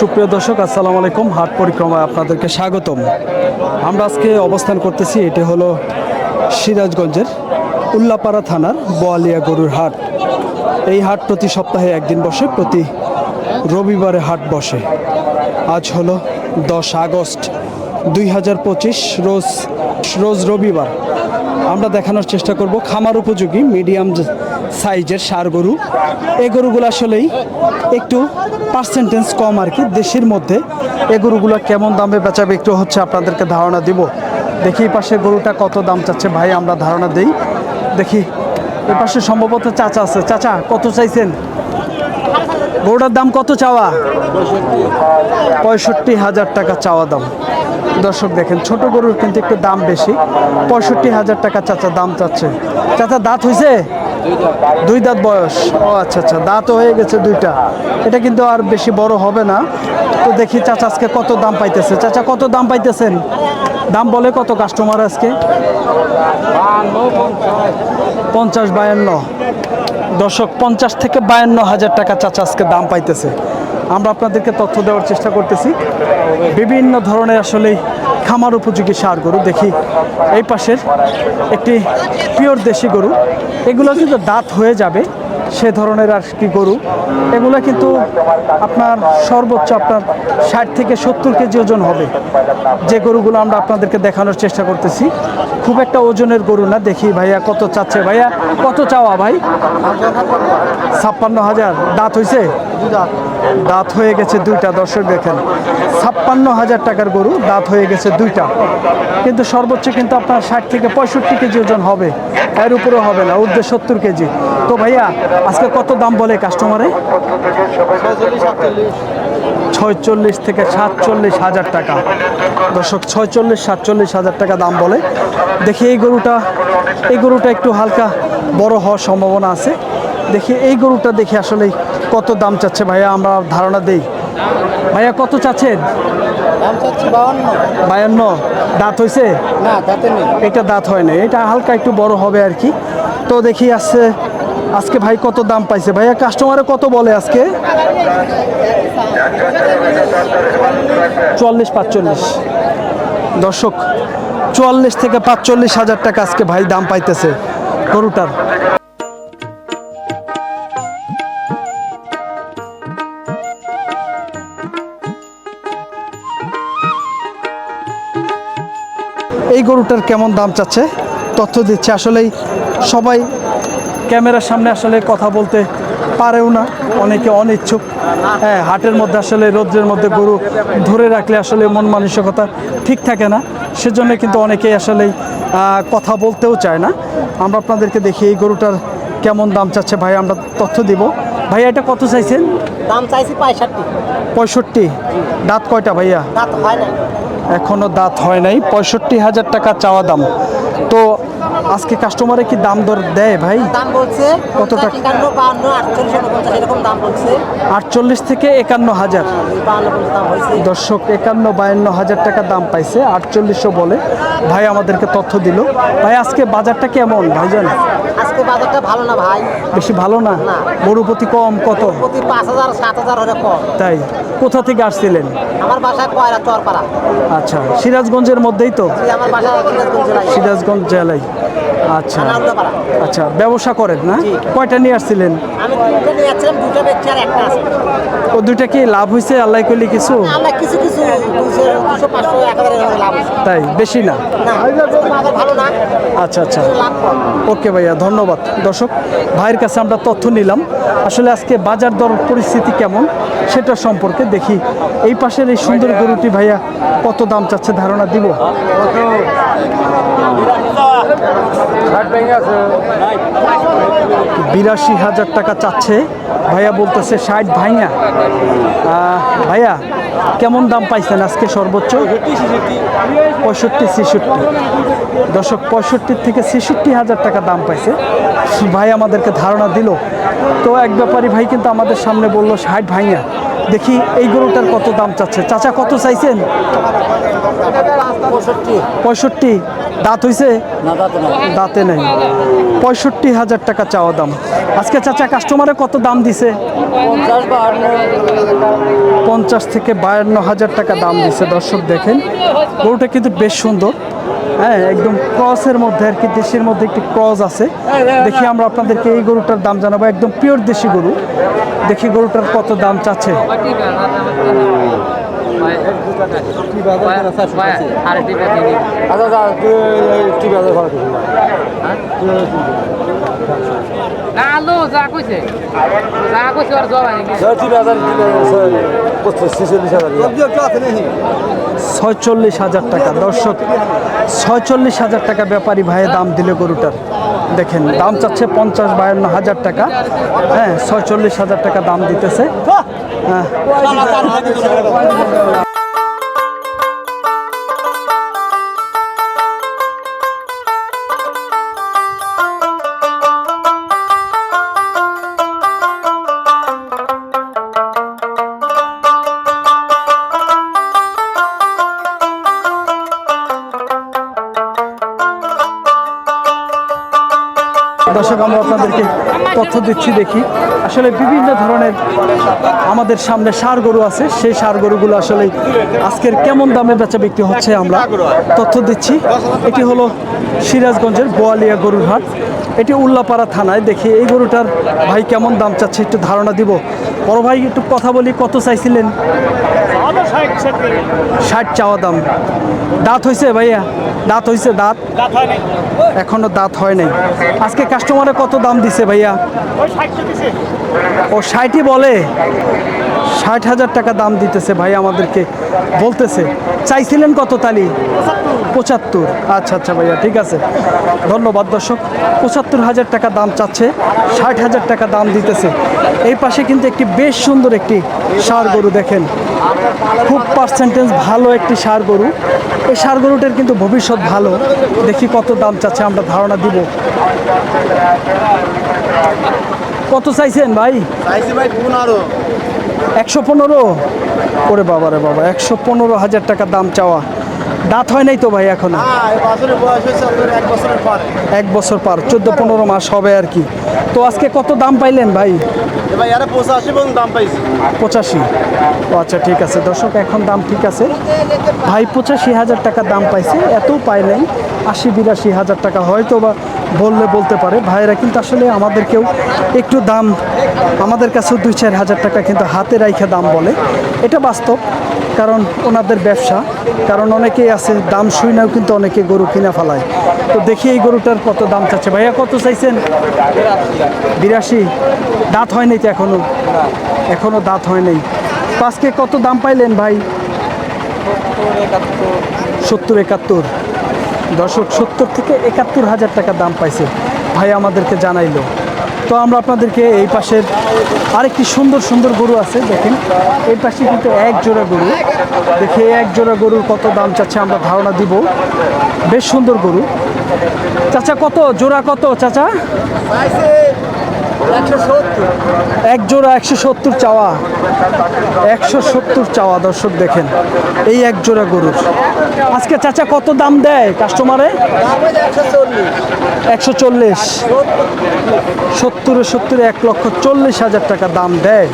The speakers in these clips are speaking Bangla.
সুপ্রিয় দর্শক, আসসালামু আলাইকুম। হাট পরিক্রমায় আপনাদেরকে স্বাগতম। আমরা আজকে অবস্থান করতেছি, এটি হলো সিরাজগঞ্জের উল্লাপাড়া থানার বোয়ালিয়া গরুর হাট। এই হাট প্রতি সপ্তাহে একদিন বসে, প্রতি রবিবারে হাট বসে। আজ হলো দশ আগস্ট দুই হাজার পঁচিশ, রোজ রোজ রবিবার। আমরা দেখানোর চেষ্টা করব খামার উপযোগী মিডিয়াম সাইজের সার গরু। এই গরুগুলো আসলেই একটু পার্সেন্টেজ কম আর কি, দেশের মধ্যে। এই গরুগুলো কেমন দামে বেচাবে একটু হচ্ছে আপনাদেরকে ধারণা দিব। দেখি এই পাশে গরুটা কত দাম চাচ্ছে ভাই, আমরা ধারণা দেই। দেখি, এ পাশে সম্ভবত চাচা আছে। চাচা, কত চাইছেন? গরুটার দাম কত চাওয়া? পঁয়ষট্টি হাজার টাকা চাওয়া দাম। দর্শক দেখেন, ছোট গরুর কিন্তু একটু দাম বেশি। পঁয়ষট্টি হাজার টাকা চাচা দাম চাচ্ছে। চাচা, দাঁত হয়েছে? দুই দাঁত বয়স। ও আচ্ছা আচ্ছা দাঁতও হয়ে গেছে দুইটা। এটা কিন্তু আর বেশি বড় হবে না। তো দেখি চাচা আজকে কত দাম পাইতেছে। চাচা, কত দাম পাইতেছেন? দাম বলে কত কাস্টমার আজকে? পঞ্চাশ, বায়ান্ন। দর্শক, পঞ্চাশ থেকে বায়ান্ন হাজার টাকা চাচা আজকে দাম পাইতেছে। আমরা আপনাদেরকে তথ্য দেওয়ার চেষ্টা করতেছি। বিভিন্ন ধরনের আসলে খামার উপযোগী সার গরু, দেখি এই পাশের একটি পিওর দেশি গরু। এগুলো কিন্তু দাঁত হয়ে যাবে, সে ধরনের আর কি গরু। এগুলো কিন্তু আপনার সর্বোচ্চ আপনার ষাট থেকে সত্তর কেজি ওজন হবে। যে গরুগুলো আমরা আপনাদেরকে দেখানোর চেষ্টা করতেছি, খুব একটা ওজনের গরু না। দেখি ভাইয়া কত চাচ্ছে। ভাইয়া কত চাওয়া ভাই? ছাপ্পান্ন হাজার। দাঁত হয়েছে দাঁত হয়ে গেছে দুইটা, দর্শক দেখেন। ছাপ্পান্ন হাজার টাকার গরু, দাঁত হয়ে গেছে দুইটা। কিন্তু সর্বোচ্চ কিন্তু আপনার ষাট থেকে পঁয়ষট্টি কেজি ওজন হবে। এর উপরেও হবে না, ঊর্ধ্বে সত্তর কেজি। তো ভাইয়া, আজকে কত দাম বলে কাস্টমারে ছয়চল্লিশ থেকে সাতচল্লিশ হাজার টাকা। দর্শক, ছয়চল্লিশ, সাতচল্লিশ হাজার টাকা দাম বলে। দেখি এই গরুটা এই গরুটা একটু হালকা বড় হওয়ার সম্ভাবনা আছে। দেখি এই গরুটা দেখি আসলে কত দাম চাচ্ছে ভাইয়া? আমরা ধারণা দেই। ভাইয়া কত চাচ্ছেন? বায়ান্ন। দাঁত হয়েছে না নেই। এটা দাঁত হয় না এটা হালকা একটু বড় হবে আর কি। তো দেখি আসছে আজকে ভাই কত দাম পাইছে? ভাইয়া কাস্টমারে কত বলে আজকে? চুয়াল্লিশ পাঁচচল্লিশ। দর্শক চুয়াল্লিশ থেকে পাঁচচল্লিশ হাজার টাকা আজকে ভাই দাম পাইতেছে গরুটার। এই গরুটার কেমন দাম চাচ্ছে? তথ্য দিচ্ছে আসলেই সবাই ক্যামেরার সামনে আসলে কথা বলতে পারেও না, অনেকে অনিচ্ছুক। হ্যাঁ হাটের মধ্যে আসলে, রৌদ্রের মধ্যে গরু ধরে রাখলে আসলে মন মানসিকতা ঠিক থাকে না। সেজন্য কিন্তু অনেকেই আসলেই কথা বলতেও চায় না। আমরা আপনাদেরকে দেখি এই গরুটার কেমন দাম চাচ্ছে। ভাই, আমরা তথ্য দিব। ভাই এটা কত চাইছেন? দাম চাইছি পঁয়ষট্টি। পঁয়ষট্টি। দাঁত কয়টা ভাইয়া? দাঁত হয় না এখনও দাঁত হয় নাই। পঁয়ষট্টি হাজার টাকা চাওয়া দাম। তো আজকে কাস্টমারে কি দাম দর দেয় ভাই? দাম বলছে কত টাকা? আটচল্লিশ থেকে একান্ন হাজার। হয়েছে। দর্শক একান্ন বায়ান্ন হাজার টাকা দাম পাইছে। আটচল্লিশশো বলে। ভাই আমাদেরকে তথ্য দিল। ভাই আজকে বাজারটা কেমন ভাইজান? আজকে বাজারটা ভালো না ভাই? বেশি ভালো না? গরু প্রতি কম কত? প্রতি পাঁচ হাজার সাত হাজার হলে কম। তাই? কোথা থেকে আসছিলেন? আমার বাসায় কয়রা চরপাড়া। আচ্ছা সিরাজগঞ্জের মধ্যেই তো? আমার জেলায়। সিরাজগঞ্জ জেলায়। আচ্ছা। আচ্ছা ব্যবসা করেন না। কয়টা নিয়ে আসছিলেন? আমি দুটো নিয়ে যাচ্ছিলাম দুটো বেচছি আর একটা আছে। ও দুইটা কি লাভ হয়েছে আল্লাহ করলি কিছু? কিছু লাভ তাই বেশি না? না ভালো না। আচ্ছা আচ্ছা। ওকে ভাইয়া ধন্যবাদ। দর্শক ভাইয়ের কাছে আমরা তথ্য নিলাম। আসলে আজকে বাজার দর পরিস্থিতি কেমন সেটা সম্পর্কে দেখি। এই পাশের এই সুন্দর গরুটি ভাইয়া কত দাম চাচ্ছে ধারণা দিব? বিরাশি হাজার টাকা চাচ্ছে। ভাইয়া বলতেছে ষাট ভাইয়া। ভাইয়া, কেমন দাম পাইছেন আজকে সর্বোচ্চ? পঁয়ষট্টি, ছেষট্টি। দশক পঁয়ষট্টি থেকে ছেষট্টি হাজার টাকা দাম পাইছে। ভাই আমাদেরকে ধারণা দিল। তো এক ব্যাপারী ভাই কিন্তু আমাদের সামনে বলল ষাট ভাইয়া। দেখি এই গরুটার কত দাম চাচ্ছে? চাচা কত চাইছেন? পঁয়ষট্টি। দাঁত হইছে? না দাঁতে নেই। পঁয়ষট্টি হাজার টাকা চাওয়া দাম। আজকে চাচা কাস্টমারে কত দাম দিছে? পঞ্চাশ থেকে বায়ান্ন হাজার টাকা দাম দিছে। দর্শক দেখেন গরুটা কিন্তু বেশ সুন্দর। হ্যাঁ একদম ক্রসের মধ্যে আর কি দেশের মধ্যে একটি ক্রস আছে। দেখি আমরা আপনাদেরকে এই গরুটার দাম জানাব। একদম পিওর দেশি গরু। দেখি গরুটার কত দাম চাচ্ছে। আলো যা কইছে। যা কইছে আর জবাই ঠিক আছে ছেচল্লিশ হাজার ছয়চল্লিশ হাজার টাকা দর্শক ছয়চল্লিশ হাজার টাকা ব্যাপারী ভাইয়ে দাম দিলে গরুটার। দেখেন দাম চাচ্ছে পঞ্চাশ বায়ান্ন হাজার টাকা। হ্যাঁ ছয়চল্লিশ হাজার টাকা দাম দিতেছে। দর্শক আমরা আপনাদেরকে তথ্য দিচ্ছি দেখি। আসলে বিভিন্ন ধরনের আমাদের সামনে সার গরু আছে। সেই সার গরুগুলো আসলে আজকের কেমন দামে বেচা বিক্রি হচ্ছে আমরা তথ্য দিচ্ছি। এটি হলো সিরাজগঞ্জের বোয়ালিয়া গরুর হাট। এটি উল্লাপাড়া থানায়। দেখি এই গরুটার ভাই কেমন দাম চাচ্ছে একটু ধারণা দিব। বড় ভাই একটু কথা বলি কত চাইছিলেন? ষাট চাওয়া দাম। দাঁত হয়েছে ভাইয়া? দাঁত হয়েছে দাঁত? এখনও দাঁত হয় নাই। আজকে কাস্টমারে কত দাম দিছে ভাইয়া? ও ষাটই বলে? ষাট হাজার টাকা দাম দিতেছে ভাই আমাদেরকে। বলতেছে, চাইছিলেন কত তালি? পঁচাত্তর। আচ্ছা আচ্ছা ভাইয়া, ঠিক আছে। ধন্যবাদ দর্শক। পঁচাত্তর হাজার টাকা দাম চাচ্ছে, ষাট হাজার টাকা দাম দিতেছে। এই পাশে কিন্তু একটি বেশ সুন্দর একটি সার গরু দেখেন। খুব পার্সেন্টেজ ভালো একটি সার গরু। এই সার গরুটার কিন্তু ভবিষ্যৎ ভালো। দেখি কত দাম চাচ্ছে, আমরা ধারণা দিব। কত চাইছেন ভাই? চাইছি ভাই একশো পনেরো? ওরে বাবা রে বাবা একশো পনেরো হাজার টাকা দাম চাওয়া। দাঁত হয় নাই তো ভাই এখনও? এক বছর পার চোদ্দ পনেরো মাস হবে আর কি। তো আজকে কত দাম পাইলেন ভাই? পঁচাশি দাম পাইছি। পঁচাশি। ও আচ্ছা ঠিক আছে। দর্শক এখন দাম ঠিক আছে। ভাই পঁচাশি হাজার টাকা দাম পাইছে এত পায় নাই। আশি বিরাশি হাজার টাকা হয়তো বা বললে বলতে পারে। ভাইয়েরা কিন্তু আসলে আমাদেরকেও একটু দাম আমাদের কাছেও দুই চার হাজার টাকা কিন্তু হাতে রাইখে দাম বলে। এটা বাস্তব। কারণ ওনাদের ব্যবসা, কারণ অনেকেই আছে দাম শুই নাও কিন্তু অনেকে গরু কিনা ফেলায়। তো দেখি এই গরুটার কত দাম চাচ্ছে। ভাইয়া, কত চাইছেন? বিরাশি। দাঁত হয়নি তো এখনও এখনও দাঁত হয় নাই। তো আজকে কত দাম পাইলেন ভাই? সত্তর একাত্তর। দর্শক, সত্তর থেকে একাত্তর হাজার টাকা দাম পাইছে। ভাই আমাদেরকে জানাইলো। তো আমরা আপনাদেরকে এই পাশের আরেকটি সুন্দর সুন্দর গরু আছে, দেখেন। এই পাশে কিন্তু এক জোড়া গরু। দেখে এক জোড়া গরুর কত দাম চাচ্ছে আমরা ধারণা দিব। বেশ সুন্দর গরু। চাচা, কত? জোড়া কত, চাচা? এক জোড়া একশো সত্তর চাওয়া। একশো সত্তর চাওয়া, দর্শক দেখেন। এই এক জোড়া গরুর। আজকে চাচা কত দাম দেয় কাস্টমারে একশো চল্লিশ। সত্তরে সত্তরে এক লক্ষ চল্লিশ হাজার টাকা দাম দেয়।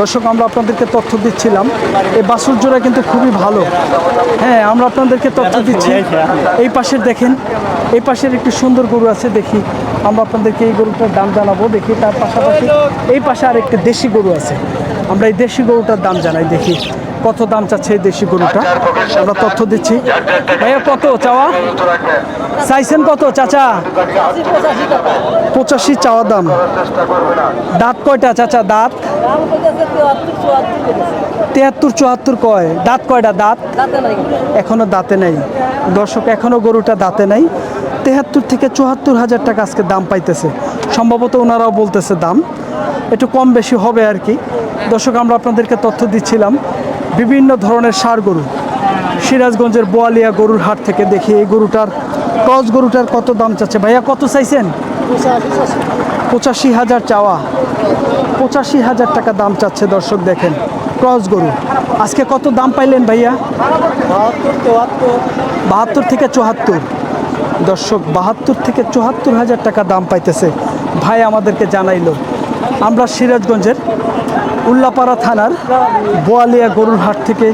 দর্শক, আমরা আপনাদেরকে তথ্য দিচ্ছিলাম। এই বাসুর জোড়া কিন্তু খুবই ভালো। হ্যাঁ আমরা আপনাদেরকে তথ্য দিচ্ছি। এই পাশের দেখেন, এই পাশের একটি সুন্দর গরু আছে, দেখি। আমরা আপনাদেরকে এই গরুটার দাম জানাব, দেখি তার পাশাপাশি। এই পাশে আর একটি দেশি গরু আছে। আমরা এই দেশি গরুটার দাম জানাই, দেখি। কত দাম চাচ্ছে এই দেশি গরুটা? আমরা তথ্য দিচ্ছি। ভাইয়া কত চাওয়া? চাইছেন কত চাচা? পঁচাশি চাওয়া দাম। দাঁত কয়টা চাচা দাঁত? তেহাত্তর চুয়াত্তর কয়? দাঁত কয়টা দাঁত? এখনও দাঁতে নেই। দর্শক এখনও গরুটা দাঁতে নেই। তেহাত্তর থেকে চুয়াত্তর হাজার টাকা আজকে দাম পাইতেছে। সম্ভবত ওনারাও বলতেছে দাম। একটু কম বেশি হবে আর কি। দর্শক আমরা আপনাদেরকে তথ্য দিচ্ছিলাম। বিভিন্ন ধরনের সার গরু। সিরাজগঞ্জের বোয়ালিয়া গরুর হাট থেকে দেখি এই গরুটার ক্রস গরুটার কত দাম চাচ্ছে? ভাইয়া, কত চাইছেন? পঁচাশি হাজার চাওয়া। পঁচাশি হাজার টাকা দাম চাচ্ছে দর্শক দেখেন, ক্রস গরু। আজকে কত দাম পাইলেন ভাইয়া? বাহাত্তর থেকে চুয়াত্তর। দর্শক, বাহাত্তর থেকে চুয়াত্তর হাজার টাকা দাম পাইতেছে। ভাই আমাদেরকে জানাইলো। আমরা সিরাজগঞ্জের উল্লাপাড়া থানার বোয়ালিয়া গরুর হাট থেকে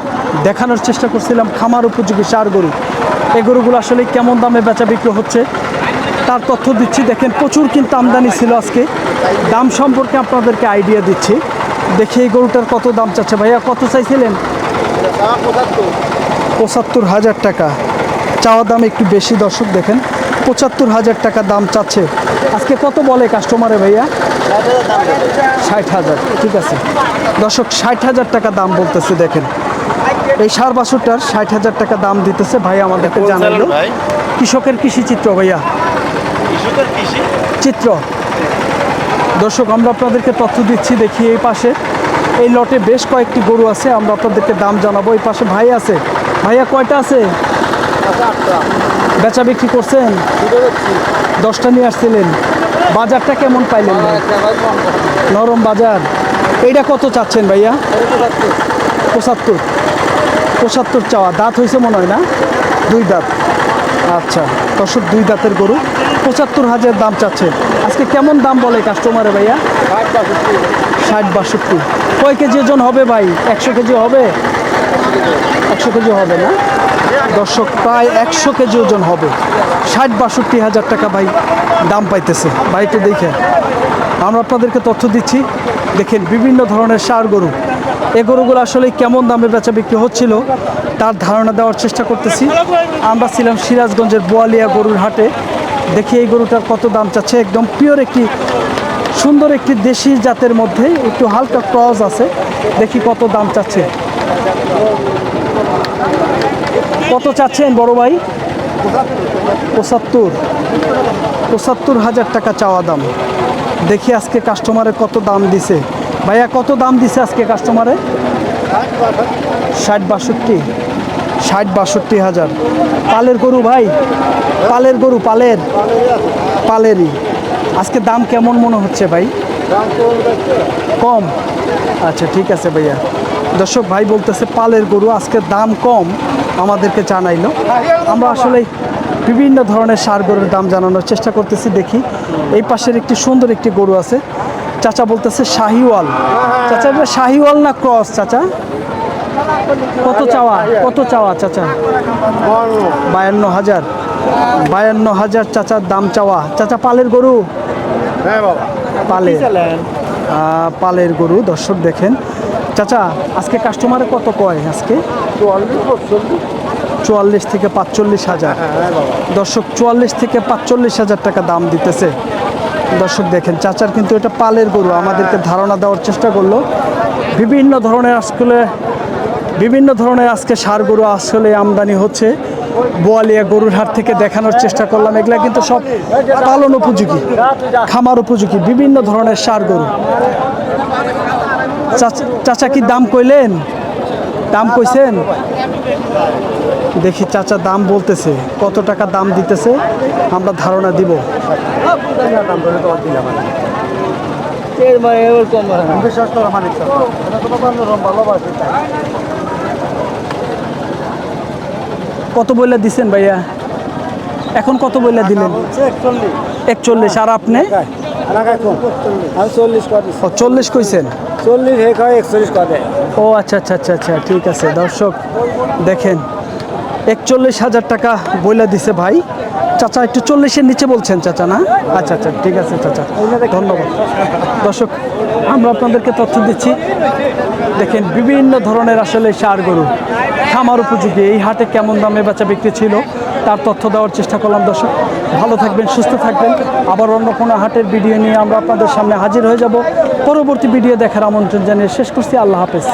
দেখানোর চেষ্টা করছিলাম খামার উপযোগী সার গরু। এই গরুগুলো আসলে কেমন দামে বেচা বিক্রি হচ্ছে তার তথ্য দিচ্ছি। দেখেন, প্রচুর কিন্তু আমদানি ছিল আজকে। দাম সম্পর্কে আপনাদেরকে আইডিয়া দিচ্ছি। দেখি এই গরুটার কত দাম চাচ্ছে ভাইয়া? কত চাইছিলেন? পঁচাত্তর হাজার টাকা। চাওয়া দাম একটু বেশি, দর্শক দেখেন। পঁচাত্তর হাজার টাকা দাম চাচ্ছে। আজকে কত বলে কাস্টমারে ভাইয়া? ষাট হাজার ঠিক আছে। দর্শক ষাট হাজার টাকা দাম বলতেছে দেখেন। এই সার বাছুরটার ষাট হাজার টাকা দাম দিতেছে ভাই আমাদেরকে জানালো কৃষকের কৃষি চিত্র ভাইয়া। চিত্র। দর্শক আমরা আপনাদেরকে তথ্য দিচ্ছি দেখি এই পাশে। এই লটে বেশ কয়েকটি গরু আছে আমরা আপনাদেরকে দাম জানাব। এই পাশে ভাই আছে। ভাইয়া কয়টা আছে? বেচা বিক্রি করছেন? দশটা নিয়ে আসছিলেন। বাজারটা কেমন পাইলেন নরম বাজার। এইটা কত চাচ্ছেন ভাইয়া? পঁচাত্তর। পঁচাত্তর চাওয়া। দাঁত হয়েছে মনে হয় না? দুই দাঁত। আচ্ছা দর্শক, দুই দাঁতের গরু। পঁচাত্তর হাজার দাম চাচ্ছে। আজকে কেমন দাম বলে কাস্টমারে ভাইয়া? ষাট বাষট্টি। কয় কেজি ওজন হবে ভাই? একশো কেজি হবে? একশো কেজি হবে না? দর্শক, প্রায় একশো কেজি ওজন হবে। ষাট, বাষট্টি হাজার টাকা ভাই দাম পাইতেছে। ভাই, একটু দেখে। আমরা আপনাদেরকে তথ্য দিচ্ছি। দেখেন, বিভিন্ন ধরনের সার গরু। এ গরুগুলো আসলে কেমন দামে বেচা বিক্রি হচ্ছিল, তার ধারণা দেওয়ার চেষ্টা করতেছি। আমরা ছিলাম সিরাজগঞ্জের বোয়ালিয়া গরুর হাটে। দেখি এই গরুটার কত দাম চাচ্ছে। একদম পিওর একটি, সুন্দর একটি দেশি জাতের মধ্যে একটু হালকা ক্রস আছে। দেখি কত দাম চাচ্ছে। কত চাচ্ছেন বড় ভাই? পঁচাত্তর। পঁচাত্তর হাজার টাকা চাওয়া দাম। দেখি আজকে কাস্টমারে কত দাম দিছে। ভাইয়া, কত দাম দিছে আজকে কাস্টমারে ষাট বাষট্টি। ষাট বাষট্টি হাজার। পালের গরু ভাই? পালের গরু, পালের। পালেরই। আজকে দাম কেমন মনে হচ্ছে ভাই? কম। আচ্ছা ঠিক আছে ভাইয়া। দর্শক, ভাই বলতেছে পালের গরু, আজকে দাম কম। আমাদেরকে জানাইলো। আমরা আসলে বিভিন্ন ধরনের সার গরুর দাম জানানোর চেষ্টা করতেছি দেখি। এই পাশের একটি সুন্দর একটি গরু আছে। চাচা বলতেছে শাহিওয়াল। চাচা এটা শাহিওয়াল না ক্রস চাচা? কত চাওয়া? কত চাওয়া চাচা? বায়ান্ন হাজার। বায়ান্ন হাজার চাচার দাম চাওয়া। চাচা পালের গরু? হ্যাঁ পালে পালের। গরু দর্শক দেখেন। চাচা আজকে কাস্টমারে কত কয় আজকে? চুয়াল্লিশ থেকে পাঁচচল্লিশ হাজার। হ্যাঁ দর্শক চুয়াল্লিশ থেকে পাঁচচল্লিশ হাজার টাকা দাম দিতেছে। দর্শক দেখেন চাচার কিন্তু এটা পালের গরু। আমাদেরকে ধারণা দেওয়ার চেষ্টা করল। বিভিন্ন ধরনের আসলে বিভিন্ন ধরনের আজকে সার গরু আসলে আমদানি হচ্ছে। বোয়ালিয়া গরুর হাট থেকে দেখানোর চেষ্টা করলাম। এগুলা কিন্তু সব পালন উপযোগী খামার উপযোগী বিভিন্ন ধরনের সার গরু। চাচা কি দাম কইলেন? দাম কইছেন? দেখি চাচা দাম বলতেছে কত টাকা দাম দিতেছে? আমরা ধারণা দিব। কত বইলা দিছেন ভাইয়া? এখন কত বইলা দিলেন? একচল্লিশ। আর আপনি? চল্লিশ কইছেন? চল্লিশ হে খায় একচল্লিশ করে। ও আচ্ছা আচ্ছা আচ্ছা আচ্ছা ঠিক আছে। দর্শক, দেখেন, একচল্লিশ হাজার টাকা বইলা দিছে ভাই। চাচা, একটু চল্লিশের নিচে বলছেন চাচা, না? আচ্ছা আচ্ছা ঠিক আছে, চাচা। ধন্যবাদ। দর্শক, আমরা আপনাদেরকে তথ্য দিচ্ছি। দেখেন, বিভিন্ন ধরনের আসলে সার গরু। খামার উপযোগী। এই হাটে কেমন দামে বেচা বিক্রি ছিল? তার তথ্য দেওয়ার চেষ্টা করলাম, দর্শক। ভালো থাকবেন, সুস্থ থাকবেন। আবার অন্য কোনো হাটের ভিডিও নিয়ে আমরা আপনাদের সামনে হাজির হয়ে যাব। পরবর্তী ভিডিও দেখার আমন্ত্রণ জানিয়ে শেষ করছি। আল্লাহ হাফেজ।